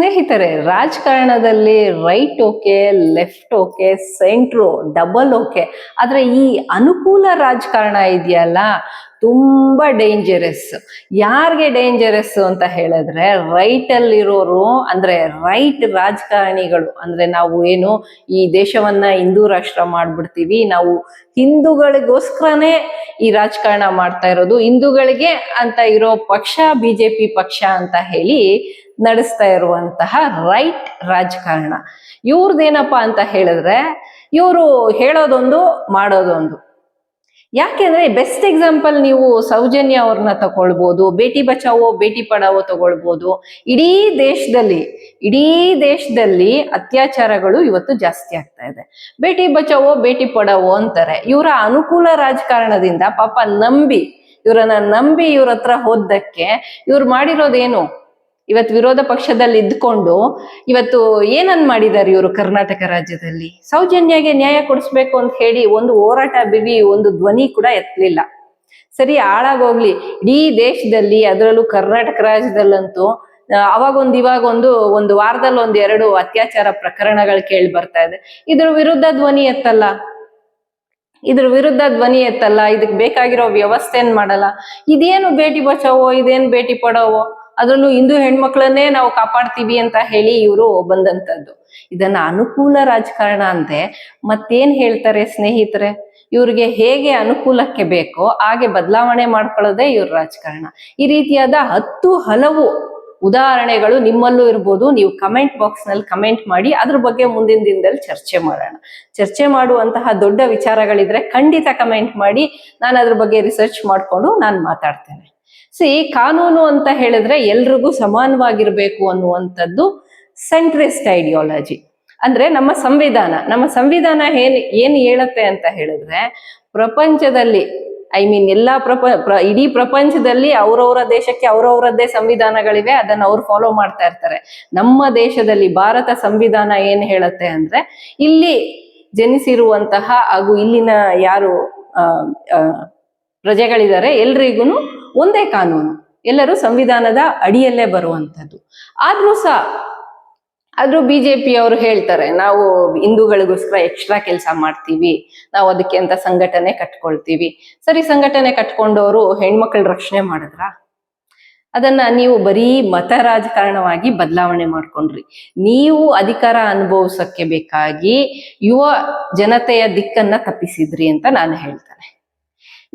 ಸ್ನೇಹಿತರೆ, ರಾಜಕಾರಣದಲ್ಲಿ right okay left okay centre double okay ಆದರೆ ಈ ಅನುಕೂಲ ರಾಜಕಾರಣ ಇದೆಯಲ್ಲ, ತುಂಬಾ ಡೇಂಜರಸ್ ಯಾರಿಗೆ ಡೇಂಜರಸ್ ಅಂತ ಹೇಳಿದ್ರೆ ರೈಟಲ್ಲಿರೋರು ಅಂದರೆ ರೈಟ್ ರಾಜಕಾರಣಿಗಳು. ಅಂದ್ರೆ ನಾವು ಏನು, ಈ ದೇಶವನ್ನ ಹಿಂದೂ ರಾಷ್ಟ್ರ ಮಾಡಿಬಿಡ್ತೀವಿ, ನಾವು ಹಿಂದೂಗಳಿಗೋಸ್ಕರನೇ ಈ ರಾಜಕಾರಣ ಮಾಡ್ತಾ ಇರೋದು, ಹಿಂದೂಗಳಿಗೆ ಅಂತ ಇರೋ ಪಕ್ಷ ಬಿಜೆಪಿ ಪಕ್ಷ ಅಂತ ಹೇಳಿ ನಡೆಸ್ತಾ ಇರುವಂತಹ ರೈಟ್ ರಾಜಕಾರಣ. ಇವ್ರದ್ದೇನಪ್ಪ ಅಂತ ಹೇಳಿದ್ರೆ, ಇವರು ಹೇಳೋದೊಂದು, ಮಾಡೋದೊಂದು. ಯಾಕೆಂದ್ರೆ ಬೆಸ್ಟ್ ಎಕ್ಸಾಂಪಲ್ ನೀವು ಸೌಜನ್ಯ ಅವ್ರನ್ನ ತಗೊಳ್ಬೋದು, ಬೇಟಿ ಬಚಾವೋ, ಬೇಟಿ ಪಡಾವೋ ತಗೊಳ್ಬೋದು. ಇಡೀ ದೇಶದಲ್ಲಿ ಇಡೀ ದೇಶದಲ್ಲಿ ಅತ್ಯಾಚಾರಗಳು ಇವತ್ತು ಜಾಸ್ತಿ ಆಗ್ತಾ ಇದೆ. ಬೇಟಿ ಬಚಾವೋ, ಬೇಟಿ ಪಡಾವೋ ಅಂತಾರೆ. ಇವರ ಅನುಕೂಲ ರಾಜಕಾರಣದಿಂದ ಪಾಪ ನಂಬಿ, ಇವರನ್ನ ನಂಬಿ ಇವ್ರ ಹತ್ರ ಹೋದಕ್ಕೆ ಇವ್ರು ಮಾಡಿರೋದೇನು? ಇವತ್ತು ವಿರೋಧ ಪಕ್ಷದಲ್ಲಿ ಇದ್ಕೊಂಡು ಇವತ್ತು ಏನನ್ ಮಾಡಿದ್ದಾರೆ ಇವರು ಕರ್ನಾಟಕ ರಾಜ್ಯದಲ್ಲಿ? ಸೌಜನ್ಯಗೆ ನ್ಯಾಯ ಕೊಡಿಸ್ಬೇಕು ಅಂತ ಹೇಳಿ ಒಂದು ಹೋರಾಟ ಬಿವಿ, ಒಂದು ಧ್ವನಿ ಕೂಡ ಎತ್ತಲಿಲ್ಲ. ಸರಿ, ಹಾಳಾಗೋಗ್ಲಿ. ಇಡೀ ದೇಶದಲ್ಲಿ, ಅದರಲ್ಲೂ ಕರ್ನಾಟಕ ರಾಜ್ಯದಲ್ಲಂತೂ ಅವಾಗೊಂದು, ಇವಾಗೊಂದು, ಒಂದು ವಾರದಲ್ಲಿ ಒಂದು ಎರಡು ಅತ್ಯಾಚಾರ ಪ್ರಕರಣಗಳು ಕೇಳಿ ಬರ್ತಾ ಇದೆ. ಇದ್ರ ವಿರುದ್ಧ ಧ್ವನಿ ಎತ್ತಲ್ಲ. ಇದ್ರ ವಿರುದ್ಧ ಧ್ವನಿ ಎತ್ತಲ್ಲ. ಇದಕ್ಕೆ ಬೇಕಾಗಿರೋ ವ್ಯವಸ್ಥೆನ್ ಮಾಡಲ್ಲ. ಇದೇನು ಬೇಟಿ ಬಚಾವೋ, ಇದೇನು ಬೇಟಿ ಪಡೋವೋ? ಅದ್ರಲ್ಲೂ ಹಿಂದೂ ಹೆಣ್ಮಕ್ಳನ್ನೇ ನಾವು ಕಾಪಾಡ್ತೀವಿ ಅಂತ ಹೇಳಿ ಇವರು ಬಂದಂತದ್ದು. ಇದನ್ನ ಅನುಕೂಲ ರಾಜಕಾರಣ ಅಂತೆ. ಮತ್ತೇನ್ ಹೇಳ್ತಾರೆ ಸ್ನೇಹಿತರೆ? ಇವ್ರಿಗೆ ಹೇಗೆ ಅನುಕೂಲಕ್ಕೆ ಬೇಕೋ ಹಾಗೆ ಬದಲಾವಣೆ ಮಾಡ್ಕೊಳ್ಳೋದೇ ಇವ್ರ ರಾಜಕಾರಣ. ಈ ರೀತಿಯಾದ ಹತ್ತು ಹಲವು ಉದಾಹರಣೆಗಳು ನಿಮ್ಮಲ್ಲೂ ಇರ್ಬೋದು. ನೀವು ಕಮೆಂಟ್ ಬಾಕ್ಸ್ನಲ್ಲಿ ಕಮೆಂಟ್ ಮಾಡಿ ಅದ್ರ ಬಗ್ಗೆ ಮುಂದಿನ ದಿನದಲ್ಲಿ ಚರ್ಚೆ ಮಾಡೋಣ. ಚರ್ಚೆ ಮಾಡುವಂತಹ ದೊಡ್ಡ ವಿಚಾರಗಳಿದ್ರೆ ಖಂಡಿತ ಕಮೆಂಟ್ ಮಾಡಿ. ನಾನು ಅದ್ರ ಬಗ್ಗೆ ರಿಸರ್ಚ್ ಮಾಡ್ಕೊಂಡು ನಾನು ಮಾತಾಡ್ತೇನೆ. ಸಿ ಕಾನೂನು ಅಂತ ಹೇಳಿದ್ರೆ ಎಲ್ರಿಗೂ ಸಮಾನವಾಗಿರ್ಬೇಕು ಅನ್ನುವಂಥದ್ದು ಸೆಂಟ್ರಿಸ್ಟ್ ಐಡಿಯಾಲಜಿ ಅಂದ್ರೆ ನಮ್ಮ ಸಂವಿಧಾನ. ನಮ್ಮ ಸಂವಿಧಾನ ಏನ್ ಏನ್ ಹೇಳುತ್ತೆ ಅಂತ ಹೇಳಿದ್ರೆ ಪ್ರಪಂಚದಲ್ಲಿ ಐ ಮೀನ್ ಎಲ್ಲಾ ಪ್ರಪ, ಪ್ರ- ಇಡೀ ಪ್ರಪಂಚದಲ್ಲಿ ಅವ್ರವ್ರ ದೇಶಕ್ಕೆ ಅವ್ರವ್ರದ್ದೇ ಸಂವಿಧಾನಗಳಿವೆ, ಅದನ್ನ ಅವ್ರು ಫಾಲೋ ಮಾಡ್ತಾ ಇರ್ತಾರೆ. ನಮ್ಮ ದೇಶದಲ್ಲಿ ಭಾರತ ಸಂವಿಧಾನ ಏನ್ ಹೇಳುತ್ತೆ ಅಂದ್ರೆ ಇಲ್ಲಿ ಜನಿಸಿರುವಂತಹ ಹಾಗೂ ಇಲ್ಲಿನ ಯಾರು ಪ್ರಜೆಗಳಿದ್ದಾರೆ ಎಲ್ರಿಗೂ ಒಂದೇ ಕಾನೂನು. ಎಲ್ಲರೂ ಸಂವಿಧಾನದ ಅಡಿಯಲ್ಲೇ ಬರುವಂಥದ್ದು. ಆದ್ರೂ ಸಹ, ಆದ್ರೂ ಬಿಜೆಪಿ ಅವರು ಹೇಳ್ತಾರೆ, ನಾವು ಹಿಂದೂಗಳಿಗೋಸ್ಕರ ಎಕ್ಸ್ಟ್ರಾ ಕೆಲಸ ಮಾಡ್ತೀವಿ, ನಾವು ಅದಕ್ಕೆ ಅಂತ ಸಂಘಟನೆ ಕಟ್ಕೊಳ್ತೀವಿ. ಸರಿ, ಸಂಘಟನೆ ಕಟ್ಕೊಂಡವರು ಹೆಣ್ಮಕ್ಳ ರಕ್ಷಣೆ ಮಾಡಿದ್ರ? ಅದನ್ನ ನೀವು ಬರೀ ಮತ ರಾಜಕಾರಣವಾಗಿ ಬದಲಾವಣೆ ಮಾಡ್ಕೊಂಡ್ರಿ. ನೀವು ಅಧಿಕಾರ ಅನುಭವಿಸಕ್ಕೆ ಬೇಕಾಗಿ ಯುವ ಜನತೆಯ ದಿಕ್ಕನ್ನ ತಪ್ಪಿಸಿದ್ರಿ ಅಂತ ನಾನು ಹೇಳ್ತೇನೆ.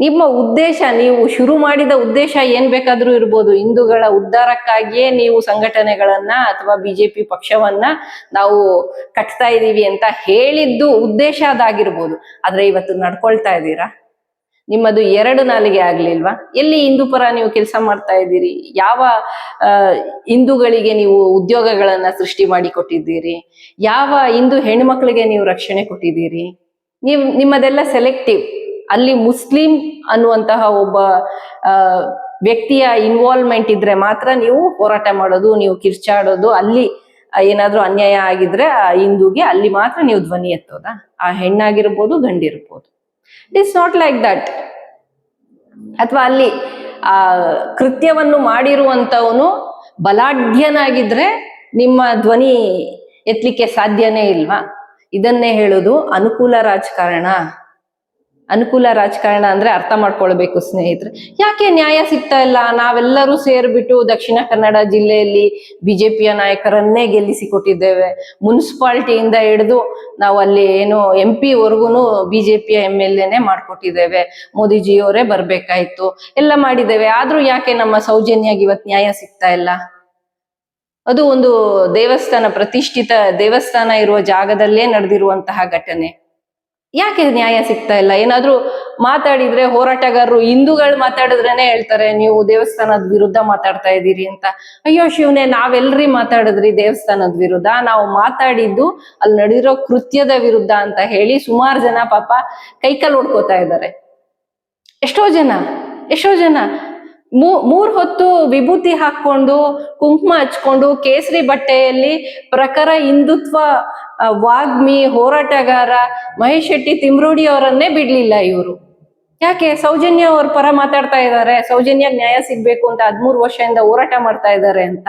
ನಿಮ್ಮ ಉದ್ದೇಶ, ನೀವು ಶುರು ಮಾಡಿದ ಉದ್ದೇಶ ಏನ್ ಬೇಕಾದ್ರೂ ಇರ್ಬೋದು. ಹಿಂದೂಗಳ ಉದ್ಧಾರಕ್ಕಾಗಿಯೇ ನೀವು ಸಂಘಟನೆಗಳನ್ನ ಅಥವಾ ಬಿಜೆಪಿ ಪಕ್ಷವನ್ನ ನಾವು ಕಟ್ತಾ ಇದೀವಿ ಅಂತ ಹೇಳಿದ್ದು ಉದ್ದೇಶ ಅದಾಗಿರ್ಬೋದು. ಆದ್ರೆ ಇವತ್ತು ನಡ್ಕೊಳ್ತಾ ಇದ್ದೀರಾ? ನಿಮ್ಮದು ಎರಡು ನಾಲಿಗೆ ಆಗ್ಲಿಲ್ವಾ? ಎಲ್ಲಿ ಹಿಂದೂ ಪರ ನೀವು ಕೆಲಸ ಮಾಡ್ತಾ ಇದ್ದೀರಿ? ಯಾವ ಹಿಂದೂಗಳಿಗೆ ನೀವು ಉದ್ಯೋಗಗಳನ್ನ ಸೃಷ್ಟಿ ಮಾಡಿ ಕೊಟ್ಟಿದ್ದೀರಿ? ಯಾವ ಹಿಂದೂ ಹೆಣ್ಮಕ್ಳಿಗೆ ನೀವು ರಕ್ಷಣೆ ಕೊಟ್ಟಿದ್ದೀರಿ? ನೀವು, ನಿಮ್ಮದೆಲ್ಲ ಸೆಲೆಕ್ಟಿವ್ ಅಲ್ಲಿ ಮುಸ್ಲಿಂ ಅನ್ನುವಂತಹ ಒಬ್ಬ ವ್ಯಕ್ತಿಯ ಇನ್ವಾಲ್ವ್ಮೆಂಟ್ ಇದ್ರೆ ಮಾತ್ರ ನೀವು ಹೋರಾಟ ಮಾಡೋದು, ನೀವು ಕಿರ್ಚಾಡೋದು, ಅಲ್ಲಿ ಏನಾದ್ರೂ ಅನ್ಯಾಯ ಆಗಿದ್ರೆ ಆ ಹಿಂದೂಗೆ ಅಲ್ಲಿ ಮಾತ್ರ ನೀವು ಧ್ವನಿ ಎತ್ತೋದಾ? ಆ ಹೆಣ್ಣಾಗಿರ್ಬೋದು, ಗಂಡಿರ್ಬೋದು. It is not like that ಅಥವಾ ಅಲ್ಲಿ, ಆ, ಕೃತ್ಯವನ್ನು ಮಾಡಿರುವಂತವನು ಬಲಾಢ್ಯನಾಗಿದ್ರೆ ನಿಮ್ಮ ಧ್ವನಿ ಎತ್ತಲಿಕ್ಕೆ ಸಾಧ್ಯನೇ ಇಲ್ವಾ? ಇದನ್ನೇ ಹೇಳೋದು ಅನುಕೂಲ ರಾಜಕಾರಣ. ಅನುಕೂಲ ರಾಜಕಾರಣ ಅಂದ್ರೆ ಅರ್ಥ ಮಾಡ್ಕೊಳ್ಬೇಕು ಸ್ನೇಹಿತರೆ. ಯಾಕೆ ನ್ಯಾಯ ಸಿಗ್ತಾ ಇಲ್ಲ? ನಾವೆಲ್ಲರೂ ಸೇರ್ಬಿಟ್ಟು ದಕ್ಷಿಣ ಕನ್ನಡ ಜಿಲ್ಲೆಯಲ್ಲಿ ಬಿಜೆಪಿಯ ನಾಯಕರನ್ನೇ ಗೆಲ್ಲಿಸಿ ಕೊಟ್ಟಿದ್ದೇವೆ ಮುನ್ಸಿಪಾಲ್ಟಿಯಿಂದ ಹಿಡಿದು ನಾವು ಅಲ್ಲಿ ಏನು ಎಂ ಪಿ ವರ್ಗುನು ಬಿಜೆಪಿಯ ಎಂ ಎಲ್ ಎನೆ ಮಾಡ್ಕೊಟ್ಟಿದ್ದೇವೆ. ಮೋದಿಜಿಯವರೇ ಬರ್ಬೇಕಾಯ್ತು. ಎಲ್ಲ ಮಾಡಿದ್ದೇವೆ. ಆದ್ರೂ ಯಾಕೆ ನಮ್ಮ ಸೌಜನ್ಯಾಗಿ ಇವತ್ ನ್ಯಾಯ ಸಿಗ್ತಾ ಇಲ್ಲ? ಅದು ಒಂದು ದೇವಸ್ಥಾನ, ಪ್ರತಿಷ್ಠಿತ ದೇವಸ್ಥಾನ ಇರುವ ಜಾಗದಲ್ಲೇ ನಡೆದಿರುವಂತಹ ಘಟನೆ. ಯಾಕೆ ನ್ಯಾಯ ಸಿಗ್ತಾ ಇಲ್ಲ? ಏನಾದ್ರೂ ಮಾತಾಡಿದ್ರೆ ಹೋರಾಟಗಾರರು ಹಿಂದೂಗಳು ಮಾತಾಡಿದ್ರೇನೆ ಹೇಳ್ತಾರೆ, ನೀವು ದೇವಸ್ಥಾನದ ವಿರುದ್ಧ ಮಾತಾಡ್ತಾ ಇದ್ದೀರಿ ಅಂತ. ಅಯ್ಯೋ ಶಿವನೇ, ನಾವೆಲ್ರಿ ಮಾತಾಡಿದ್ರಿ ದೇವಸ್ಥಾನದ ವಿರುದ್ಧ? ನಾವು ಮಾತಾಡಿದ್ದು ಅಲ್ಲಿ ನಡೆದಿರೋ ಕೃತ್ಯದ ವಿರುದ್ಧ ಅಂತ ಹೇಳಿ ಸುಮಾರು ಜನ ಪಾಪ ಕೈಕಲ್ ಹೊಡ್ಕೋತಾ ಇದ್ದಾರೆ. ಎಷ್ಟೋ ಜನ ಎಷ್ಟೋ ಜನ. ಮೂ, ಮೂರ್ ಹೊತ್ತು ವಿಭೂತಿ ಹಾಕೊಂಡು ಕುಂಕುಮ ಹಚ್ಕೊಂಡು, ಕೇಸರಿ ಬಟ್ಟೆಯಲ್ಲಿ ಪ್ರಖರ ಹಿಂದುತ್ವ ವಾಗ್ಮಿ, ಹೋರಾಟಗಾರ ಮಹೇಶ್ ಶೆಟ್ಟಿ ತಿಮ್ರೂಡಿ ಅವರನ್ನೇ ಬಿಡ್ಲಿಲ್ಲ ಇವರು. ಯಾಕೆ? ಸೌಜನ್ಯ ಅವ್ರ ಪರ ಮಾತಾಡ್ತಾ ಇದ್ದಾರೆ ಸೌಜನ್ಯ ನ್ಯಾಯ ಸಿಗ್ಬೇಕು ಅಂತ ಹದ್ಮೂರು ವರ್ಷದಿಂದ ಹೋರಾಟ ಮಾಡ್ತಾ ಇದ್ದಾರೆ ಅಂತ.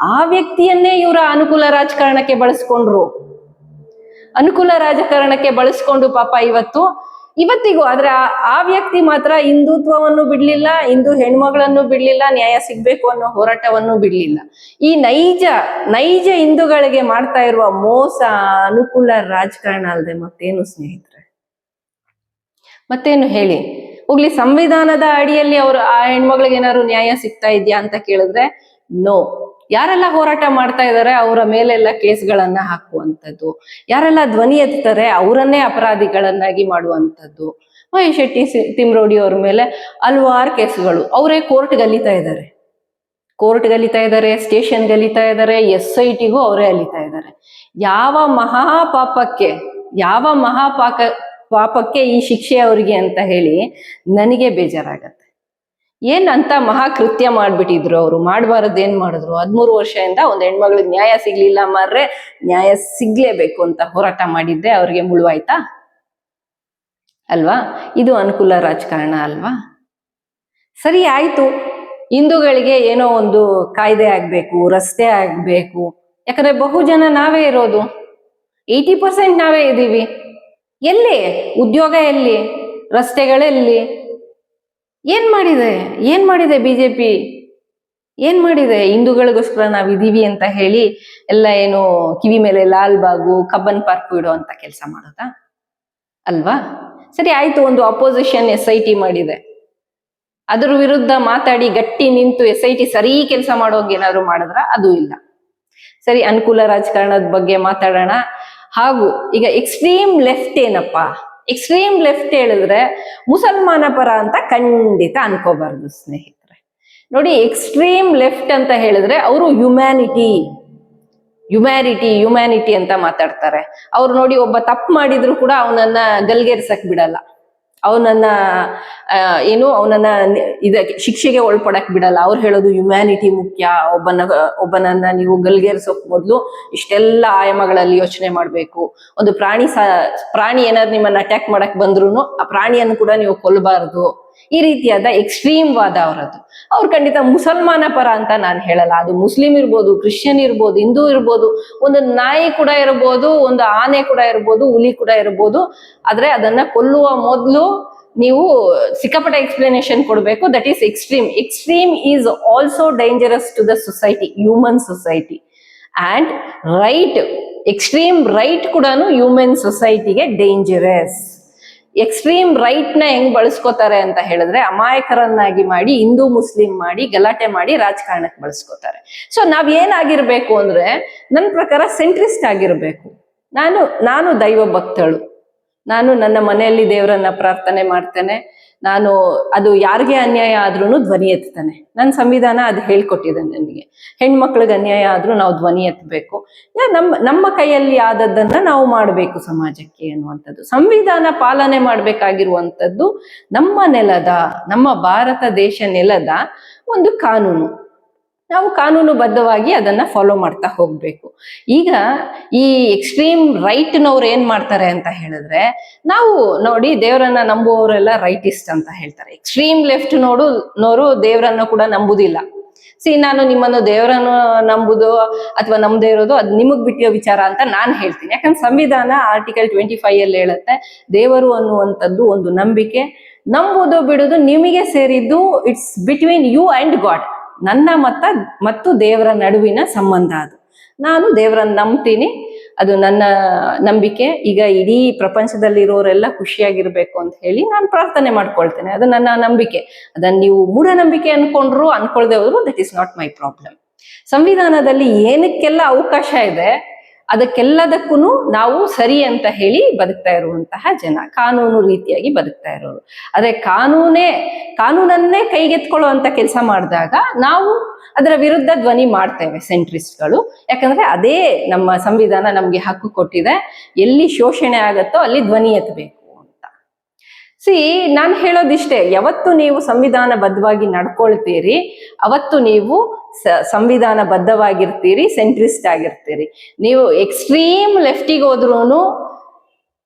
ಆ ವ್ಯಕ್ತಿಯನ್ನೇ ಇವರ ಅನುಕೂಲ ರಾಜಕಾರಣಕ್ಕೆ ಬಳಸ್ಕೊಂಡ್ರು. ಅನುಕೂಲ ರಾಜಕಾರಣಕ್ಕೆ ಬಳಸ್ಕೊಂಡು ಪಾಪ ಇವತ್ತು ಇವತ್ತಿಗೂ ಆದ್ರೆ ಆ- ವ್ಯಕ್ತಿ ಮಾತ್ರ ಹಿಂದುತ್ವವನ್ನು ಬಿಡ್ಲಿಲ್ಲ, ಹಿಂದೂ ಹೆಣ್ಮಗಳನ್ನು ಬಿಡ್ಲಿಲ್ಲ, ನ್ಯಾಯ ಸಿಗ್ಬೇಕು ಅನ್ನೋ ಹೋರಾಟವನ್ನು ಬಿಡ್ಲಿಲ್ಲ. ಈ ನೈಜ ನೈಜ ಹಿಂದೂಗಳಿಗೆ ಮಾಡ್ತಾ ಇರುವ ಮೋಸ ಅನುಕೂಲ ರಾಜಕಾರಣ ಅಲ್ಲದೆ ಮತ್ತೇನು ಸ್ನೇಹಿತರೆ? ಮತ್ತೇನು ಹೇಳಿ? ಹೋಗ್ಲಿ, ಸಂವಿಧಾನದ ಅಡಿಯಲ್ಲಿ ಅವರು ಆ ಹೆಣ್ಮಗಳಿಗೆ ಏನಾದ್ರು ನ್ಯಾಯ ಸಿಗ್ತಾ ಇದೆಯಾ ಅಂತ ಕೇಳಿದ್ರೆ ನೋ ಯಾರೆಲ್ಲ ಹೋರಾಟ ಮಾಡ್ತಾ ಇದ್ದಾರೆ ಅವರ ಮೇಲೆಲ್ಲ ಕೇಸ್ಗಳನ್ನ ಹಾಕುವಂಥದ್ದು. ಯಾರೆಲ್ಲ ಧ್ವನಿ ಎತ್ತಾರೆ ಅವರನ್ನೇ ಅಪರಾಧಿಗಳನ್ನಾಗಿ ಮಾಡುವಂಥದ್ದು. ಮಹೇಶ್ ಶೆಟ್ಟಿ ತಿಮ್ರೋಡಿ ಅವ್ರ ಮೇಲೆ ಹಲವಾರು ಕೇಸ್ಗಳು. ಅವರೇ ಕೋರ್ಟ್ ಗಲಿತಾ ಇದ್ದಾರೆ ಕೋರ್ಟ್ ಗಲಿತಾ ಇದ್ದಾರೆ ಸ್ಟೇಷನ್ ಗಲಿತಾ ಇದ್ದಾರೆ ಎಸ್ ಐ ಟಿಗೂ ಅವರೇ ಅಲಿತಾ ಇದ್ದಾರೆ ಯಾವ ಮಹಾಪಾಪಕ್ಕೆ, ಯಾವ ಮಹಾಪಾಕ ಪಾಪಕ್ಕೆ ಈ ಶಿಕ್ಷೆ ಅವರಿಗೆ ಅಂತ ಹೇಳಿ ನನಗೆ ಬೇಜಾರಾಗತ್ತೆ. ಏನ್ ಅಂತ ಮಹಾಕೃತ್ಯ ಮಾಡ್ಬಿಟ್ಟಿದ್ರು ಅವರು. ಮಾಡಬಾರದು ಏನ್ ಮಾಡಿದ್ರು? ಹದ್ಮೂರು ವರ್ಷದಿಂದ ಒಂದ್ ಹೆಣ್ಮಗಳಿಗೆ ನ್ಯಾಯ ಸಿಗ್ಲಿಲ್ಲ ಮಾರ್ರೆ, ನ್ಯಾಯ ಸಿಗ್ಲೇಬೇಕು ಅಂತ ಹೋರಾಟ ಮಾಡಿದ್ದೆ ಅವ್ರಿಗೆ ಮುಳುವಾಯ್ತಾ? ಅಲ್ವಾ? ಇದು ಅನುಕೂಲ ರಾಜಕಾರಣ ಅಲ್ವಾ? ಸರಿ, ಆಯ್ತು. ಹಿಂದೂಗಳಿಗೆ ಏನೋ ಒಂದು ಕಾಯ್ದೆ ಆಗ್ಬೇಕು, ರಸ್ತೆ ಆಗ್ಬೇಕು. ಯಾಕಂದ್ರೆ ಬಹು ಜನ ನಾವೇ ಇರೋದು. ಏಯ್ಟಿ ಪರ್ಸೆಂಟ್ ನಾವೇ ಇದ್ದೀವಿ. ಎಲ್ಲಿ? ಉದ್ಯೋಗ ಎಲ್ಲಿ? ರಸ್ತೆಗಳೆಲ್ಲಿ ಏನ್ ಮಾಡಿದೆ? ಏನ್ ಮಾಡಿದೆ ಬಿಜೆಪಿ ಏನ್ ಮಾಡಿದೆ? ಹಿಂದೂಗಳಿಗೋಸ್ಕರ ನಾವ್ ಇದೀವಿ ಅಂತ ಹೇಳಿ ಎಲ್ಲ ಏನು ಕಿವಿ ಮೇಲೆ ಲಾಲ್ ಬಾಗು, ಕಬ್ಬನ್ ಪಾರ್ಕ್ ಇಡೋ ಅಂತ ಕೆಲಸ ಮಾಡೋದಾ? ಅಲ್ವಾ? ಸರಿ, ಆಯ್ತು, ಒಂದು ಅಪೋಸಿಷನ್ ಎಸ್ ಐ ಟಿ ಮಾಡಿದೆ. ಅದ್ರ ವಿರುದ್ಧ ಮಾತಾಡಿ ಗಟ್ಟಿ ನಿಂತು ಎಸ್ ಐ ಟಿ ಸರಿ ಕೆಲಸ ಮಾಡೋಕೆ ಏನಾದ್ರು ಮಾಡಿದ್ರ? ಅದು ಇಲ್ಲ. ಸರಿ, ಅನುಕೂಲ ರಾಜಕಾರಣದ ಬಗ್ಗೆ ಮಾತಾಡೋಣ. ಹಾಗೂ ಈಗ ಎಕ್ಸ್ಟ್ರೀಮ್ ಲೆಫ್ಟ್ ಏನಪ್ಪ? ಎಕ್ಸ್ಟ್ರೀಮ್ ಲೆಫ್ಟ್ ಹೇಳಿದ್ರೆ ಮುಸಲ್ಮಾನ ಪರ ಅಂತ ಖಂಡಿತ ಅನ್ಕೋಬಾರ್ದು, ಸ್ನೇಹಿತರೆ. ನೋಡಿ ಎಕ್ಸ್ಟ್ರೀಮ್ ಲೆಫ್ಟ್ ಅಂತ ಹೇಳಿದ್ರೆ ಅವರು ಹ್ಯುಮ್ಯಾನಿಟಿ ಹ್ಯುಮ್ಯಾನಿಟಿ ಹ್ಯುಮ್ಯಾನಿಟಿ ಅಂತ ಮಾತಾಡ್ತಾರೆ. ಅವ್ರು ನೋಡಿ ಒಬ್ಬ ತಪ್ಪು ಮಾಡಿದ್ರು ಕೂಡ ಅವನನ್ನ ಗಲ್ಗೇರ್ಸಕ್ ಬಿಡಲ್ಲ. ಅವನನ್ನ ಏನು ಅವನನ್ನ ಇದಕ್ಕೆ ಶಿಕ್ಷೆಗೆ ಒಳಪಡಕ್ ಬಿಡಲ್ಲ. ಅವ್ರು ಹೇಳೋದು ಹ್ಯುಮ್ಯಾನಿಟಿ ಮುಖ್ಯ. ಒಬ್ಬನ, ಒಬ್ಬನನ್ನ ನೀವು ಗಲ್ಗೇರ್ಸೋಕ್ ಮೊದ್ಲು ಇಷ್ಟೆಲ್ಲ ಆಯಾಮಗಳಲ್ಲಿ ಯೋಚನೆ ಮಾಡ್ಬೇಕು. ಒಂದು ಪ್ರಾಣಿ ಸ, ಪ್ರಾಣಿ ಏನಾದ್ರು ನಿಮ್ಮನ್ನ ಅಟ್ಯಾಕ್ ಮಾಡಕ್ ಬಂದ್ರು ಆ ಪ್ರಾಣಿಯನ್ನು ಕೂಡ ನೀವು ಕೊಲ್ಲಬಾರದು ಈ ರೀತಿಯಾದ ಎಕ್ಸ್ಟ್ರೀಮ್ ವಾದ ಅವರದ್ದು. ಅವ್ರು ಖಂಡಿತ ಮುಸಲ್ಮಾನ ಪರ ಅಂತ ನಾನು ಹೇಳಲ್ಲ. ಅದು ಮುಸ್ಲಿಂ ಇರ್ಬೋದು, ಕ್ರಿಶ್ಚಿಯನ್ ಇರ್ಬೋದು, ಹಿಂದೂ ಇರ್ಬೋದು, ಒಂದು ನಾಯಿ ಕೂಡ ಇರ್ಬೋದು, ಒಂದು ಆನೆ ಕೂಡ ಇರ್ಬೋದು, ಹುಲಿ ಕೂಡ ಇರ್ಬೋದು. ಆದ್ರೆ ಅದನ್ನ ಕೊಲ್ಲುವ ಮೊದಲು ನೀವು ಸಿಕ್ಕಾಪಟ್ಟೆ ಎಕ್ಸ್ಪ್ಲನೇಷನ್ ಕೊಡಬೇಕು. That is extreme extreme is also dangerous to the society human society and right extreme right ಕೂಡ ಹ್ಯೂಮನ್ ಸೊಸೈಟಿಗೆ ಡೇಂಜರಸ್ ಎಕ್ಸ್ಟ್ರೀಮ್ ರೈಟ್ನ ಹೆಂಗ್ ಬಳಸ್ಕೋತಾರೆ ಅಂತ ಹೇಳಿದ್ರೆ ಅಮಾಯಕರನ್ನಾಗಿ ಮಾಡಿ, ಹಿಂದೂ ಮುಸ್ಲಿಂ ಮಾಡಿ, ಗಲಾಟೆ ಮಾಡಿ ರಾಜಕಾರಣಕ್ಕೆ ಬಳಸ್ಕೋತಾರೆ. ಸೊ ನಾವ್ ಏನಾಗಿರ್ಬೇಕು ಅಂದ್ರೆ ನನ್ನ ಪ್ರಕಾರ ಸೆಂಟ್ರಿಸ್ಟ್ ಆಗಿರ್ಬೇಕು. ನಾನು ನಾನು ದೈವ ಭಕ್ತಳು. ನಾನು ನನ್ನ ಮನೆಯಲ್ಲಿ ದೇವರನ್ನ ಪ್ರಾರ್ಥನೆ ಮಾಡ್ತೇನೆ. ನಾನು ಅದು ಯಾರಿಗೆ ಅನ್ಯಾಯ ಆದ್ರೂ ಧ್ವನಿ ಎತ್ತಾನೆ. ನನ್ನ ಸಂವಿಧಾನ ಅದು ಹೇಳ್ಕೊಟ್ಟಿದೆ ನನಗೆ. ಹೆಣ್ಮಕ್ಳಿಗೆ ಅನ್ಯಾಯ ಆದ್ರೂ ನಾವು ಧ್ವನಿ ಎತ್ತಬೇಕು ನಮ್ಮ ನಮ್ಮ ಕೈಯಲ್ಲಿ ಆದದ್ದನ್ನ ನಾವು ಮಾಡಬೇಕು ಸಮಾಜಕ್ಕೆ ಅನ್ನುವಂಥದ್ದು. ಸಂವಿಧಾನ ಪಾಲನೆ ಮಾಡಬೇಕಾಗಿರುವಂಥದ್ದು ನಮ್ಮ ನೆಲದ, ನಮ್ಮ ಭಾರತ ದೇಶ ನೆಲದ ಒಂದು ಕಾನೂನು. ನಾವು ಕಾನೂನುಬದ್ಧವಾಗಿ ಅದನ್ನ ಫಾಲೋ ಮಾಡ್ತಾ ಹೋಗ್ಬೇಕು. ಈಗ ಈ ಎಕ್ಸ್ಟ್ರೀಮ್ ರೈಟ್ ರೈಟ್ನವ್ರು ಏನ್ ಮಾಡ್ತಾರೆ ಅಂತ ಹೇಳಿದ್ರೆ, ನಾವು ನೋಡಿ ದೇವರನ್ನ ನಂಬುವವರೆಲ್ಲ ರೈಟಿಸ್ಟ್ ಅಂತ ಹೇಳ್ತಾರೆ. ಎಕ್ಸ್ಟ್ರೀಮ್ ಲೆಫ್ಟ್ ನೋಡು, ನೋರು ದೇವರನ್ನ ಕೂಡ ನಂಬುದಿಲ್ಲ. ಸಿ ನಾನು ನಿಮ್ಮನ್ನು ದೇವರನ್ನು ನಂಬುದು ಅಥವಾ ನಂಬದೇ ಇರೋದು ಅದು ನಿಮಗ್ ಬಿಟ್ಟಿರೋ ವಿಚಾರ ಅಂತ ನಾನು ಹೇಳ್ತೀನಿ. ಯಾಕಂದ್ರೆ ಸಂವಿಧಾನ ಆರ್ಟಿಕಲ್ ಟ್ವೆಂಟಿ ಫೈವ್ ಅಲ್ಲಿ ಹೇಳುತ್ತೆ, ದೇವರು ಅನ್ನುವಂಥದ್ದು ಒಂದು ನಂಬಿಕೆ. ನಂಬುದು, ಬಿಡುದು ನಿಮಗೆ ಸೇರಿದ್ದು it's between you and God ನನ್ನ ಮತ ಮತ್ತು ದೇವರ ನಡುವಿನ ಸಂಬಂಧ ಅದು. ನಾನು ದೇವರನ್ನ ನಂಬ್ತೀನಿ, ಅದು ನನ್ನ ನಂಬಿಕೆ. ಈಗ ಇಡೀ ಪ್ರಪಂಚದಲ್ಲಿರೋರೆಲ್ಲ ಖುಷಿಯಾಗಿರ್ಬೇಕು ಅಂತ ಹೇಳಿ ನಾನು ಪ್ರಾರ್ಥನೆ ಮಾಡ್ಕೊಳ್ತೇನೆ. ಅದು ನನ್ನ ನಂಬಿಕೆ. ಅದನ್ನ ನೀವು ಮೂಢನಂಬಿಕೆ ಅನ್ಕೊಂಡ್ರು ಅನ್ಕೊಳ್ದೆ ಹೋದ್ರು that is not my problem ಸಂವಿಧಾನದಲ್ಲಿ ಏನಕ್ಕೆಲ್ಲ ಅವಕಾಶ ಇದೆ ಅದಕ್ಕೆಲ್ಲದಕ್ಕೂ ನಾವು ಸರಿ ಅಂತ ಹೇಳಿ ಬದುಕ್ತಾ ಇರುವಂತಹ ಜನ, ಕಾನೂನು ರೀತಿಯಾಗಿ ಬದುಕ್ತಾ ಇರೋರು. ಆದರೆ ಕಾನೂನೇ, ಕಾನೂನನ್ನೇ ಕೈಗೆತ್ಕೊಳ್ಳುವಂತ ಕೆಲಸ ಮಾಡಿದಾಗ ನಾವು ಅದರ ವಿರುದ್ಧ ಧ್ವನಿ ಮಾಡ್ತೇವೆ ಸೆಂಟ್ರಿಸ್ಟ್ಗಳು. ಯಾಕಂದ್ರೆ ಅದೇ ನಮ್ಮ ಸಂವಿಧಾನ ನಮಗೆ ಹಕ್ಕು ಕೊಟ್ಟಿದೆ. ಎಲ್ಲಿ ಶೋಷಣೆ ಆಗತ್ತೋ ಅಲ್ಲಿ ಧ್ವನಿ ಎತ್ತಬೇಕು. ಸಿ ನಾನು ಹೇಳೋದಿಷ್ಟೇ, ಯಾವತ್ತು ನೀವು ಸಂವಿಧಾನ ಬದ್ಧವಾಗಿ ನಡ್ಕೊಳ್ತೀರಿ, ಅವತ್ತು ನೀವು ಸಂವಿಧಾನ ಬದ್ಧವಾಗಿರ್ತೀರಿ ಸೆಂಟ್ರಿಸ್ಟ್ ಆಗಿರ್ತೀರಿ. ನೀವು ಎಕ್ಸ್ಟ್ರೀಮ್ ಲೆಫ್ಟಿಗೆ ಹೋದ್ರೂ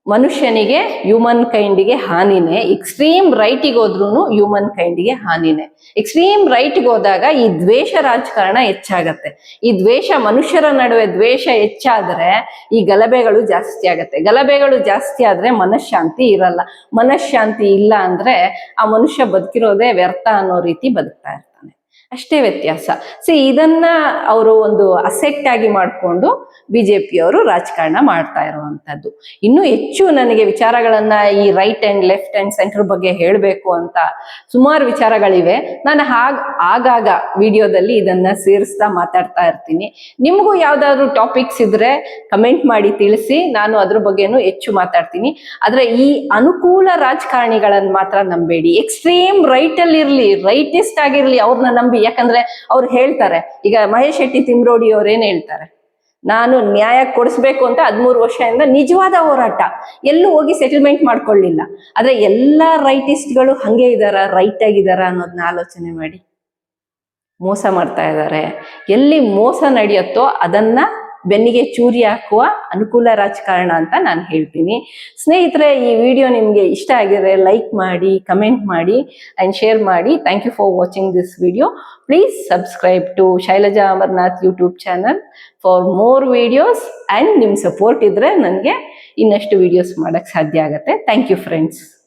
ಮನುಷ್ಯನಿಗೆ ಹ್ಯೂಮನ್ ಕೈಂಡಿಗೆ ಹಾನಿನೇ ಎಕ್ಸ್ಟ್ರೀಮ್ ರೈಟಿಗೆ ಹೋದ್ರೂ ಹ್ಯೂಮನ್ ಕೈಂಡಿಗೆ ಹಾನಿನೇ. ಎಕ್ಸ್ಟ್ರೀಮ್ ರೈಟ್ಗೆ ಹೋದಾಗ ಈ ದ್ವೇಷ ರಾಜಕಾರಣ ಹೆಚ್ಚಾಗತ್ತೆ. ಈ ದ್ವೇಷ ಮನುಷ್ಯರ ನಡುವೆ ದ್ವೇಷ ಹೆಚ್ಚಾದ್ರೆ ಈ ಗಲಭೆಗಳು ಜಾಸ್ತಿ ಆಗತ್ತೆ. ಗಲಭೆಗಳು ಜಾಸ್ತಿ ಆದ್ರೆ ಮನಃಶಾಂತಿ ಇರಲ್ಲ. ಮನಃಶಾಂತಿ ಇಲ್ಲ ಅಂದ್ರೆ ಆ ಮನುಷ್ಯ ಬದುಕಿರೋದೇ ವ್ಯರ್ಥ ಅನ್ನೋ ರೀತಿ ಬದುಕ್ತಾ ಅಷ್ಟೇ ವ್ಯತ್ಯಾಸ. ಸೊ ಇದನ್ನ ಅವರು ಒಂದು ಅಸೆಟ್ ಆಗಿ ಮಾಡಿಕೊಂಡು ಬಿಜೆಪಿಯವರು ರಾಜಕಾರಣ ಮಾಡ್ತಾ ಇರುವಂತದ್ದು. ಇನ್ನು ಹೆಚ್ಚು ನನಗೆ ವಿಚಾರಗಳನ್ನ ಈ right and left and centre ಬಗ್ಗೆ ಹೇಳಬೇಕು ಅಂತ ಸುಮಾರು ವಿಚಾರಗಳಿವೆ. ನಾನು ಹಾಗ, ಆಗಾಗ ವಿಡಿಯೋದಲ್ಲಿ ಇದನ್ನ ಸೇರಿಸ್ತಾ ಮಾತಾಡ್ತಾ ಇರ್ತೀನಿ. ನಿಮಗೂ ಯಾವ್ದಾದ್ರು ಟಾಪಿಕ್ಸ್ ಇದ್ರೆ ಕಮೆಂಟ್ ಮಾಡಿ ತಿಳಿಸಿ, ನಾನು ಅದ್ರ ಬಗ್ಗೆನೂ ಹೆಚ್ಚು ಮಾತಾಡ್ತೀನಿ. ಆದ್ರೆ ಈ ಅನುಕೂಲ ರಾಜಕಾರಣಿಗಳನ್ನ ಮಾತ್ರ ನಂಬೇಡಿ. ಎಕ್ಸ್ಟ್ರೀಮ್ ರೈಟ್ ಅಲ್ಲಿ ಇರ್ಲಿ ರೈಟಿಸ್ಟ್ ಆಗಿರ್ಲಿ ಅವ್ರನ್ನ ನಂಬಿ ಯಾಕಂದ್ರೆ ಅವ್ರು ಹೇಳ್ತಾರೆ, ಈಗ ಮಹೇಶ್ ಶೆಟ್ಟಿ ತಿಮ್ರೋಡಿ ಅವ್ರು ಹೇಳ್ತಾರೆ? ನಾನು ನ್ಯಾಯ ಕೊಡಿಸ್ಬೇಕು ಅಂತ ಹದಿಮೂರು ವರ್ಷದಿಂದ ನಿಜವಾದ ಹೋರಾಟ. ಎಲ್ಲೂ ಹೋಗಿ ಸೆಟಲ್ಮೆಂಟ್ ಮಾಡ್ಕೊಳ್ಳಿಲ್ಲ. ಆದ್ರೆ ಎಲ್ಲಾ ರೈಟಿಸ್ಟ್ಗಳು ಹಂಗೆ ಇದಾರ ರೈಟ್ ಆಗಿದಾರ ಅನ್ನೋದನ್ನ ಆಲೋಚನೆ ಮಾಡಿ. ಮೋಸ ಮಾಡ್ತಾ ಇದ್ದಾರೆ ಎಲ್ಲಿ ಮೋಸ ನಡೆಯುತ್ತೋ ಅದನ್ನ ಬೆನ್ನಿಗೆ ಚೂರಿ ಹಾಕುವ ಅನುಕೂಲ ರಾಜಕಾರಣ ಅಂತ ನಾನು ಹೇಳ್ತೀನಿ. ಸ್ನೇಹಿತರೆ, ಈ ವಿಡಿಯೋ ನಿಮಗೆ ಇಷ್ಟ ಆಗಿದ್ರೆ ಲೈಕ್ ಮಾಡಿ ಕಮೆಂಟ್ ಮಾಡಿ ಆ್ಯಂಡ್ ಶೇರ್ ಮಾಡಿ. Thank you for watching this video please subscribe to Shailaja Amarnath YouTube channel for more videos and ನಿಮ್ಮ ಸಪೋರ್ಟ್ ಇದ್ರೆ ನನಗೆ ಇನ್ನಷ್ಟು ವಿಡಿಯೋಸ್ ಮಾಡೋಕ್ಕೆ ಸಾಧ್ಯ ಆಗುತ್ತೆ. Thank you friends